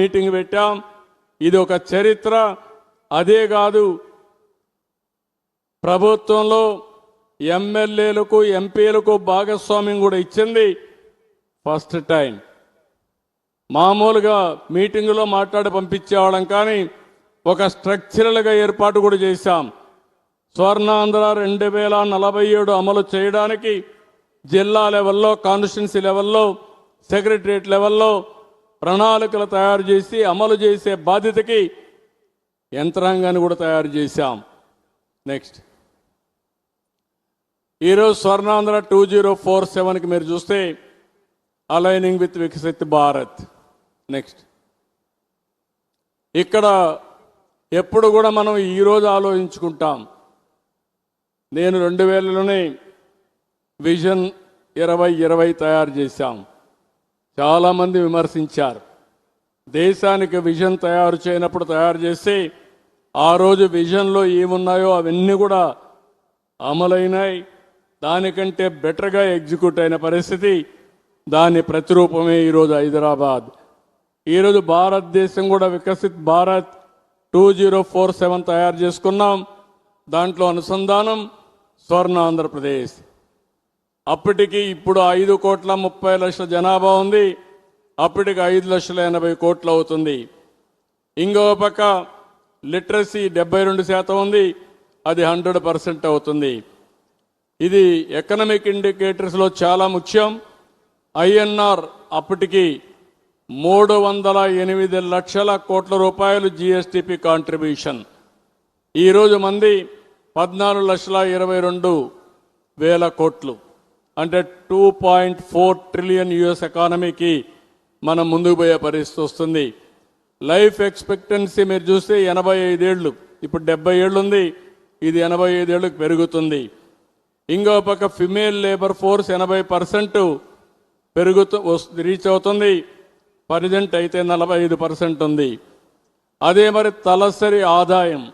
Meeting పెట్టాం. ఇది ఒక చరిత్ర. అదే కాదు ప్రభుత్వంలో ఎమ్మెల్యేలకు ఎంపీలకు భాగస్వామ్యం కూడా ఇచ్చింది ఫస్ట్ టైం. మామూలుగా మీటింగులో మాట్లాడి పంపించేవాళ్ళం కానీ ఒక స్ట్రక్చరల్గా ఏర్పాటు కూడా చేశాం. స్వర్ణాంధ్ర రెండు వేల నలభై ఏడు అమలు చేయడానికి జిల్లా లెవెల్లో కాన్స్టిట్యున్సీ లెవెల్లో సెక్రటరియట్ లెవెల్లో ప్రణాళికలు తయారు చేసి అమలు చేసే బాధ్యతకి యంత్రాంగాన్ని కూడా తయారు చేశాం. నెక్స్ట్. ఈరోజు స్వర్ణాంధ్ర టూ జీరో ఫోర్ సెవెన్కి మీరు చూస్తే aligning with Viksit Bharat. Next. ఇక్కడ ఎప్పుడు కూడా మనం ఈరోజు ఆలోచించుకుంటాం. నేను రెండు వేలలోనే విజన్ ఇరవై ఇరవై తయారు చేశాం. చాలామంది విమర్శించారు. దేశానికి విజన్ తయారు చేయనప్పుడు తయారు చేసి ఆ రోజు విజన్లో ఏమున్నాయో అవన్నీ కూడా అమలైనాయి. దానికంటే బెటర్గా ఎగ్జిక్యూట్ అయిన పరిస్థితి దాని ప్రతిరూపమే ఈరోజు హైదరాబాద్. ఈరోజు భారతదేశం కూడా Viksit Bharat two zero four seven తయారు చేసుకున్నాం. దాంట్లో అనుసంధానం స్వర్ణ ఆంధ్రప్రదేశ్. అప్పటికి ఇప్పుడు ఐదు కోట్ల ముప్పై లక్షల జనాభా ఉంది. అప్పటికి ఐదు లక్షల ఎనభై కోట్లు అవుతుంది. ఇంకో పక్క లిటరసీ డెబ్బై రెండు శాతం ఉంది. అది హండ్రెడ్ పర్సెంట్ అవుతుంది. ఇది ఎకనమిక్ ఇండికేటర్స్లో చాలా ముఖ్యం. ఐఎన్ఆర్ అప్పటికి మూడు వందల ఎనిమిది లక్షల కోట్ల రూపాయలు జిఎస్టిపి కాంట్రిబ్యూషన్. ఈరోజు మంది పద్నాలుగు లక్షల ఇరవై రెండు వేల కోట్లు. అంటే two point four trillion US ఎకానమీకి మనం ముందుకు పోయే పరిస్థితి వస్తుంది. లైఫ్ ఎక్స్పెక్టెన్సీ మీరు చూస్తే ఎనభై ఐదేళ్ళు. ఇప్పుడు డెబ్బై ఏళ్ళు ఉంది ఇది ఎనభై ఐదేళ్ళకి పెరుగుతుంది. ఇంకో పక్క ఫిమేల్ లేబర్ ఫోర్స్ ఎనభై పర్సెంట్ పెరుగుతూ వస్తు- రీచ్ అవుతుంది. ప్రజెంట్ అయితే నలభై ఐదు పర్సెంట్ ఉంది. అదే మరి తలసరి ఆదాయం.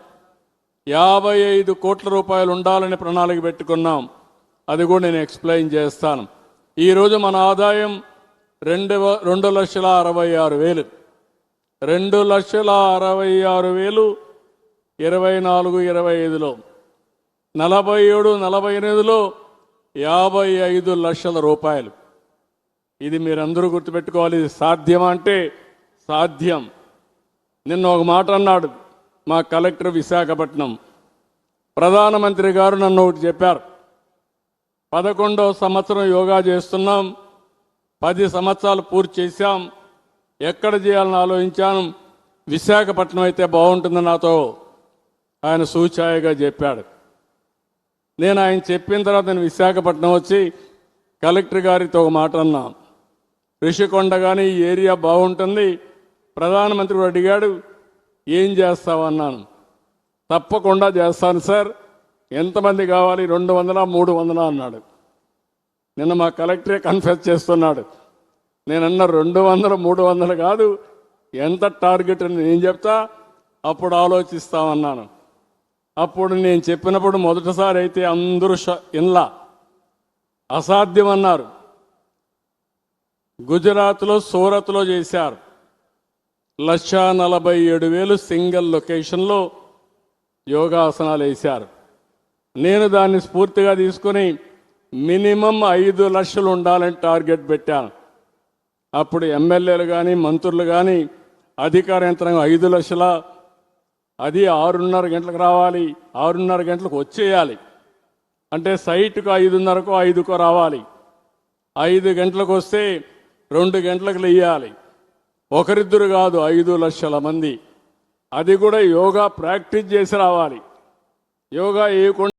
యాభై ఐదు కోట్ల రూపాయలు ఉండాలని ప్రణాళిక పెట్టుకున్నాం. అది కూడా నేను ఎక్స్ప్లెయిన్ చేస్తాను. ఈరోజు మన ఆదాయం రెండు రెండు లక్షల అరవై ఆరు వేలు. రెండు లక్షల అరవై ఆరు వేలు ఇరవై నాలుగు ఇరవై ఐదులో. నలభై ఏడు నలభై ఎనిమిదిలో యాభై ఐదు లక్షల రూపాయలు. ఇది మీరందరూ గుర్తుపెట్టుకోవాలి ఇది సాధ్యమా అంటే సాధ్యం. నిన్న ఒక మాట అన్నాడు మా కలెక్టర్ విశాఖపట్నం. ప్రధానమంత్రి గారు నన్ను ఒకటి చెప్పారు. పదకొండవ సంవత్సరం యోగా చేస్తున్నాం. పది సంవత్సరాలు పూర్తి చేశాం. ఎక్కడ చేయాలని ఆలోచించాను విశాఖపట్నం అయితే బాగుంటుంది నాతో. ఆయన సూచాయగా చెప్పాడు. నేను ఆయన చెప్పిన తర్వాత నేను విశాఖపట్నం వచ్చి కలెక్టర్ గారితో ఒక మాట అన్నా. రిషికొండ కానీ ఈ ఏరియా బాగుంటుంది. ప్రధానమంత్రి కూడా అడిగాడు ఏం చేస్తావన్నాను తప్పకుండా చేస్తాను సార్. ఎంతమంది కావాలి? రెండు వందల మూడు వందల అన్నాడు. నిన్న మా కలెక్టరే కన్ఫెస్ చేస్తున్నాడు. నేనన్న రెండు వందలు మూడు వందలు కాదు ఎంత టార్గెట్ అని నేను చెప్తా అప్పుడు ఆలోచిస్తామన్నాను. అప్పుడు నేను చెప్పినప్పుడు మొదటిసారి అయితే అందరూ ష- ఇన్లా. అసాధ్యం అన్నారు గుజరాత్లో సూరత్లో చేశారు. లక్ష నలభై ఏడు వేలు సింగిల్ లొకేషన్లో యోగాసనాలు వేశారు. నేను దాన్ని స్ఫూర్తిగా తీసుకుని మినిమం ఐదు లక్షలు ఉండాలని టార్గెట్ పెట్టాను అప్పుడు ఎమ్మెల్యేలు కానీ మంత్రులు కానీ అధికార యంత్రాంగం ఐదు లక్షల అది ఆరున్నర గంటలకు రావాలి ఆరున్నర గంటలకు వచ్చేయాలి. అంటే సైట్కు ఐదున్నరకు ఐదుకో రావాలి. ఐదు గంటలకు వస్తే రెండు గంటలకు లేయాలి. ఒకరిద్దరు కాదు ఐదు లక్షల మంది. అది కూడా యోగా ప్రాక్టీస్ చేసి రావాలి. యోగా ఏ